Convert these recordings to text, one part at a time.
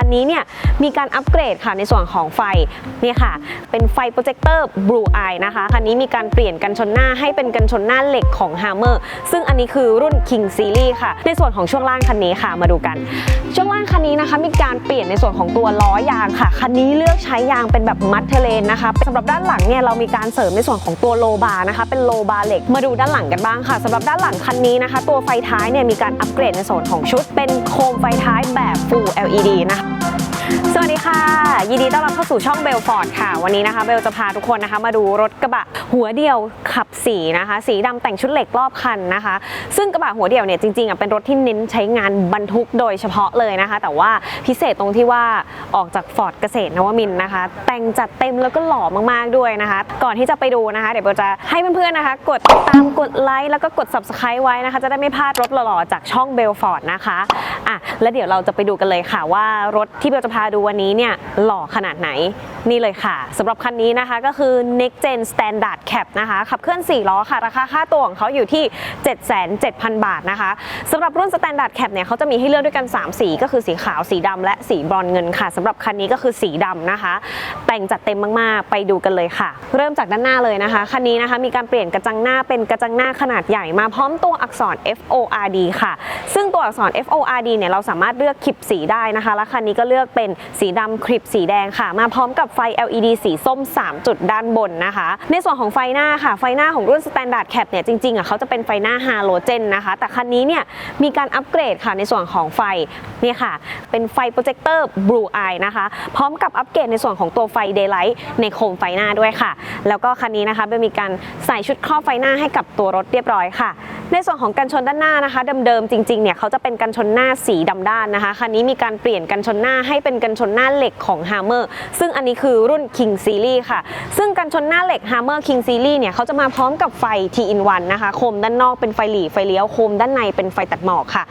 คันนี้เนี่ยมีการอัปเกรดค่ะในส่วนของไฟเนี่ยค่ะ เป็นไฟโปรเจคเตอร์ Blue Eye นะคะ คันนี้มีการเปลี่ยนกันชนหน้าให้เป็นกันชนหน้าเหล็กของ Hammer ซึ่งอันนี้คือรุ่น King Series ค่ะ ในส่วนของช่วงล่างคันนี้ค่ะมาดูกัน ช่วงล่างคันนี้นะคะ มีการเปลี่ยนในส่วนของตัวล้อยางค่ะ คันนี้เลือกใช้ยางเป็นแบบมัดเทเลนนะคะสำหรับด้านหลังเนี่ยเรามีการเสริมในส่วนของตัวโลบาร์นะคะ เป็นโลบาร์เหล็กมาดูด้านหลังกันบ้างค่ะสำหรับด้านหลังคันนี้นะคะ ตัวไฟท้ายเนี่ยมีการอัปเกรดในส่วนของชุดเป็นโคมไฟท้ายแบบ Full LED นะคะ สวัสดีค่ะ ยินดีต้อนรับเข้าสู่ช่องเบลฟอร์ดค่ะ วันนี้นะคะเบลจะพาทุกคนนะคะ มาดูรถกระบะหัวเดียวขับสีนะคะ สีดำแต่งชุดเหล็กรอบคันนะคะ ซึ่งกระบะหัวเดียวเนี่ยจริงๆอะเป็นรถที่เน้นใช้งานบรรทุกโดยเฉพาะเลยนะคะ แต่ว่าพิเศษตรงที่ว่าออกจากฟอร์ดเกษตรนวมินนะคะ แต่งจัดเต็มแล้วก็หล่อมากๆด้วยนะคะ ก่อนที่จะไปดูนะคะ เดี๋ยวเบลจะให้เพื่อนๆนะคะ กดติดตามกดไลค์แล้วก็กด subscribe ไว้นะคะ จะได้ไม่พลาดรถหล่อๆจากช่องเบลฟอร์ดนะคะอะแล้วเดี๋ยวเราจะไปดูกันเลยค่ะว่ารถที่เบลจะพาดูวันนี้เนี่ยหล่อขนาดไหนนี่เลยค่ะสำหรับคันนี้นะคะก็คือ Next Gen Standard Cap นะคะขับเคลื่อน 4 ล้อค่ะ ราคาค่าตัวของเขาอยู่ที่ 7,700บาทนะคะสำหรับรุ่น Standard Cap เนี่ยเขาจะมีให้เลือกด้วยกัน 3 สี ก็คือสีขาวสีดำและสีบรอนเงินค่ะสำหรับคันนี้ก็คือสีดำนะคะ แต่งจัดเต็มมากๆ ไปดูกันเลยค่ะ เริ่มจากด้านหน้าเลยนะคะคันนี้นะคะมีการเปลี่ยนกระจังหน้าเป็นกระจังหน้าขนาดใหญ่มาพร้อมตัวอักษร FORD ค่ะ ซึ่งตัวอักษร FORD เนี่ยเราสามารถเลือกคลิปสีได้นะคะและคันนี้ก็เลือกเป็นสีดำคลิปสีแดงค่ะ มาพร้อมกับไฟ LED สีส้ม 3 จุดด้านบนนะคะ ในส่วนของไฟหน้าค่ะ ไฟหน้าของรุ่น Standard Cap เนี่ยจริงๆอะเขาจะเป็นไฟหน้าฮาโลเจนนะคะ แต่คันนี้เนี่ยมีการอัปเกรดค่ะในส่วนของไฟเนี่ยค่ะ เป็นไฟโปรเจคเตอร์ Blue Eye นะคะ พร้อมกับอัปเกรดในส่วนของตัวไฟ Daylight ในโคมไฟหน้าด้วยค่ะ แล้วก็คันนี้นะคะเบลมีการใส่ชุดครอบไฟหน้าให้กับตัวรถเรียบร้อยค่ะ ในส่วนของกันชนด้านหน้านะคะเดิมๆจริงๆเนี่ยเขาจะเป็นกันชนหน้าสีดำด้านนะคะคันนี้มีการเปลี่ยนกันชนหน้าให้เป็นกันชชนหน้าเหล็กของ Hammer ซึ่งอันนี้คือรุ่น King Series ค่ะ ซึ่งกันชนหน้าเหล็ก Hammer King Series เนี่ยเขาจะมาพร้อมกับไฟ T in 1นะคะ โคมด้านนอกเป็นไฟหลีไฟเลี้ยว โคมด้านในเป็นไฟตัดหมอกค่ะ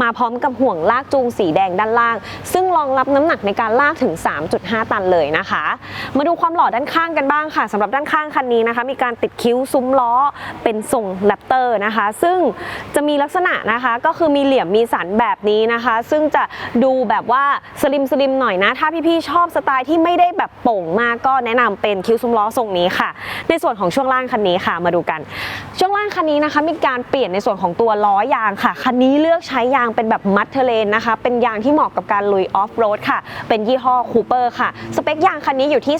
มาพร้อมกับห่วงลากจูงสีแดงด้านล่าง ซึ่งรองรับน้ำหนักในการลากถึง 3.5 ตันเลยนะคะ มาดูความหล่อด้านข้างกันบ้างค่ะสำหรับด้านข้างคันนี้นะคะ มีการติดคิ้วซุ้มล้อเป็นทรงแรปเตอร์นะคะ ซึ่งจะมีลักษณะนะคะก็คือมีเหลี่ยมมีสันแบบนี้นะคะ ซึ่งจะดูแบบว่าสลิมสลิมหน่อยนะ ถ้าพี่ๆชอบสไตล์ที่ไม่ได้แบบโป่งมากก็แนะนำเป็นคิ้วซุ้มล้อทรงนี้ค่ะ ในส่วนของช่วงล่างคันนี้ค่ะมาดูกัน ช่วงล่างคันนี้นะคะมีการเปลี่ยนในส่วนของตัวล้อยางค่ะ คันนี้เลือกใช้ยางเป็นแบบมัดเทเลนนะคะ เป็นยางที่เหมาะกับการลุยออฟโรดค่ะ เป็นยี่ห้อคูเปอร์ค่ะ สเปคยางคันนี้อยู่ที่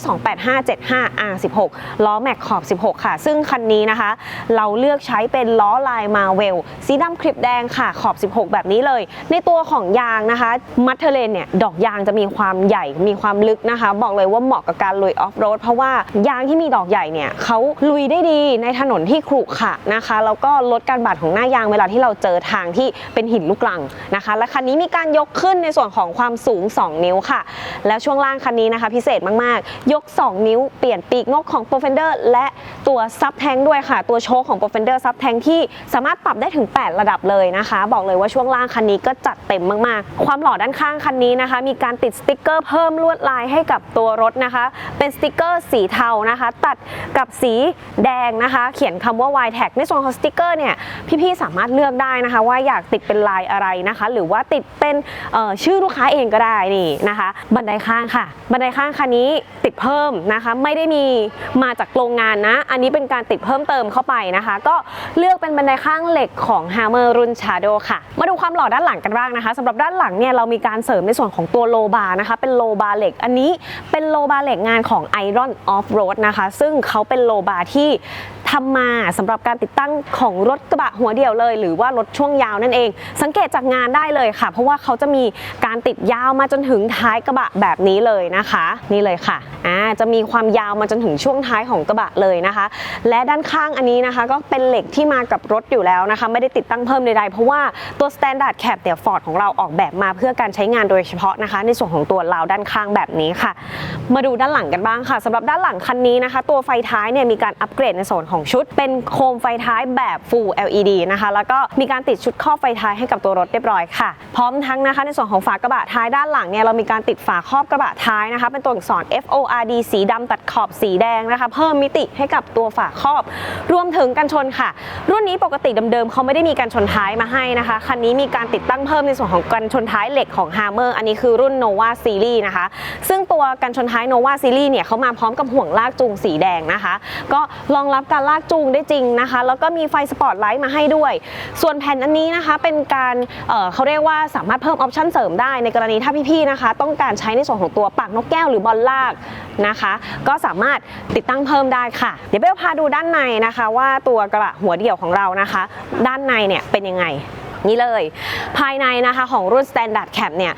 28575 R16 ล้อแม็กขอบ 16 ค่ะ ซึ่งคันนี้นะคะ เราเลือกใช้เป็นล้อลายมาเวลสีดำคลิปแดงค่ะขอบ 16 แบบนี้เลย ในตัวของยางนะคะมัดเทเลนเนี่ยดอกยางจะมีความใหญ่มีความลึกนะคะ บอกเลยว่าเหมาะกับการลุยออฟโรดเพราะว่ายางที่มีดอกใหญ่เนี่ยเขาลุยได้ดีในถนนที่ขรุขระะนะคะแล้วก็ลดการบาดของหน้ายางเวลาที่เราเจอทางที่เป็นหินลูกลังนะคะ และคันนี้มีการยกขึ้นในส่วนของความสูง 2 นิ้วค่ะ แล้วช่วงล่างคันนี้นะคะพิเศษมากๆ ยก 2 นิ้วเปลี่ยนปีกนกของ p r o f e n d e r และตัวซับแทงด้วยค่ะ ตัวโชคของ p r o f e n d e r ซับแทงที่สามารถปรับได้ถึง 8 ระดับเลยนะคะ บอกเลยว่าช่วงล่างคันนี้ก็จัดเต็มมากๆ ความหล่อด้านข้างคันนี้นะคะ มีการติดสติกเกอร์เพิ่มลวดลายให้กับตัวรถนะคะ เป็นสติกเกอร์สีเทานะคะ ตัดกับสีแดงนะคะ เขียนคำว่า y tag ในส่วนของสติกเกอร์เนี่ยพี่ๆสามารถเลือกได้นะคะว่าอยากติดเป็นลายอะไรนะคะ หรือว่าติดเป็นชื่อลูกค้าเองก็ได้นี่นะคะ บันไดข้างค่ะ บันไดข้างคันนี้ติดเพิ่มนะคะ ไม่ได้มีมาจากโรงงานนะ อันนี้เป็นการติดเพิ่มเติมเข้าไปนะคะ ก็เลือกเป็นบันไดข้างเหล็กของ Hammer รุ่น Shadow ค่ะ มาดูความหล่อด้านหลังกันบ้างนะคะสำหรับด้านหลังเนี่ยเรามีการเสริมในส่วนของตัวโลบาร์นะคะ เป็นโลบาร์เหล็ก อันนี้เป็นโลบาร์เหล็กงานของ Iron Off Road นะคะ ซึ่งเขาเป็นโลบาร์ที่ ทำมาสำหรับการติดตั้งของรถกระบะหัวเดี่ยวเลย หรือว่ารถช่วงยาวนั่นเอง สังเกตจากงานได้เลยค่ะ เพราะว่าเขาจะมีการติดยาวมาจนถึงท้ายกระบะแบบนี้เลยนะคะ นี่เลยค่ะอ่าจะมีความยาวมาจนถึงช่วงท้ายของกระบะเลยนะคะ และด้านข้างอันนี้นะคะ ก็เป็นเหล็กที่มากับรถอยู่แล้วนะคะ ไม่ได้ติดตั้งเพิ่มใดๆเพราะว่าตัว Standard Cap เนี่ยฟอร์ดของเราออกแบบมาเพื่อการใช้งานโดยเฉพาะนะคะ ในส่วนของตัวราวด้านข้างแบบนี้ค่ะ มาดูด้านหลังกันบ้างค่ะสำหรับด้านหลังคันนี้นะคะ ตัวไฟท้ายเนี่ยมีการอัปเกรดในส่วนของของชุดเป็นโคมไฟท้ายแบบ Full LED นะคะ แล้วก็มีการติดชุดครอบไฟท้ายให้กับตัวรถเรียบร้อยค่ะ พร้อมทั้งนะคะในส่วนของฝากระบะท้ายด้านหลังเนี่ยเรามีการติดฝาครอบกระบะท้ายนะคะ เป็นตัวอักษร FORD สีดำตัดขอบสีแดงนะคะ เพิ่มมิติให้กับตัวฝาครอบ รวมถึงกันชนค่ะ รุ่นนี้ปกติเดิมๆเขาไม่ได้มีการชนท้ายมาให้นะคะคันนี้มีการติดตั้งเพิ่มในส่วนของกันชนท้ายเหล็กของ Hammer อันนี้คือรุ่น Nova Series นะคะ ซึ่งตัวกันชนท้าย Nova Series เนี่ยเขามาพร้อมกับห่วงลากจูงสีแดงนะคะ ก็รองรับการลากจูงได้จริงนะคะ แล้วก็มีไฟสปอตไลท์มาให้ด้วย ส่วนแผ่นอันนี้นะคะเป็นการเเขาเรียกว่าสามารถเพิ่มออปชั่นเสริมได้ในกรณีถ้าพี่ๆนะคะ ต้องการใช้ในส่วนของตัวปากนกแก้วหรือบอลลากนะคะ ก็สามารถติดตั้งเพิ่มได้ค่ะ เดี๋ยวเบลพาดูด้านในนะคะ ว่าตัวกระบะหัวเดี่ยวของเรานะคะ ด้านในเนี่ยเป็นยังไงนี่เลย ภายในนะคะของรุ่น Standard Cap เนี่ย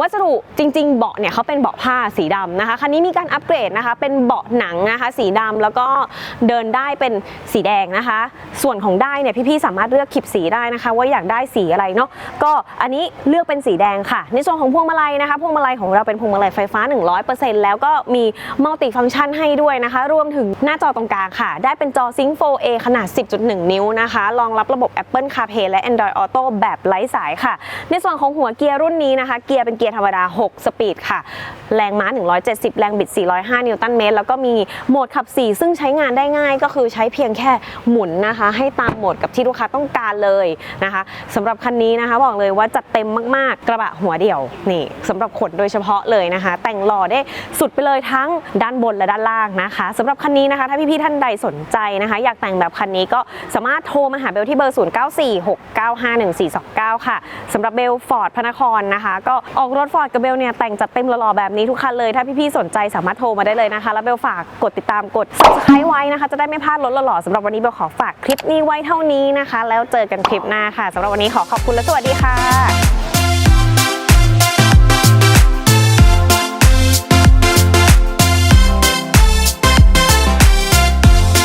วัสดุจริง ๆ เบาะเนี่ยเขาเป็นเบาะผ้าสีดำนะคะคันนี้มีการอัปเกรดนะคะเป็นเบาะหนังนะคะสีดำแล้วก็เดินได้เป็นสีแดงนะคะ ส่วนของได้เนี่ยพี่ๆสามารถเลือกขีบสีได้นะคะ ว่าอยากได้สีอะไรเนาะก็อันนี้เลือกเป็นสีแดงค่ะ ในส่วนของพวงมาลัยนะคะพวงมาลัยของเราเป็นพวงมาลัยไฟฟ้า 100%แล้วก็มีมัลติฟังก์ชันให้ด้วยนะคะ รวมถึงหน้าจอตรงกลางค่ะ ได้เป็นจอ Sync 4A ขนาด 10.1 นิ้วนะคะรองรับระบบ Apple CarPlay และ Android Auto แบบไร้สายค่ะ ในส่วนของหัวเกียร์รุ่นนี้นะคะเกียร์เป็นเป็นเกียร์ธรรมดา 6 สปีดค่ะ แรงม้า 170 แรงบิด 405 นิวตันเมตร แล้วก็มีโหมดขับ 4 ซึ่งใช้งานได้ง่ายก็คือใช้เพียงแค่หมุนนะคะ ให้ตามโหมดกับที่ลูกค้าต้องการเลยนะคะสำหรับคันนี้นะคะบอกเลยว่าจัดเต็มมากๆ กระบะหัวเดี่ยวนี่สำหรับขนโดยเฉพาะเลยนะคะ แต่งหล่อได้สุดไปเลยทั้งด้านบนและด้านล่างนะคะสำหรับคันนี้นะคะ ถ้าพี่ๆท่านใดสนใจนะคะ อยากแต่งแบบคันนี้ก็สามารถโทรมาหาเบลที่เบอร์ 0946951429 ค่ะสำหรับเบลฟอร์ดพระนครนะคะ ก็ออกรถฟอร์ดกับเบลเนี่ยแต่งจัดเต็มหล่อๆแบบนี้ทุกคันเลย ถ้าพี่ๆสนใจสามารถโทรมาได้เลยนะคะ แล้วเบลฝากกดติดตามกด subscribe ไว้นะคะ จะได้ไม่พลาดรถหล่อๆสำหรับวันนี้เบลขอฝากคลิปนี้ไว้เท่านี้นะคะ แล้วเจอกันคลิปหน้าค่ะสำหรับวันนี้ขอขอบคุณและสวัสดีค่ะ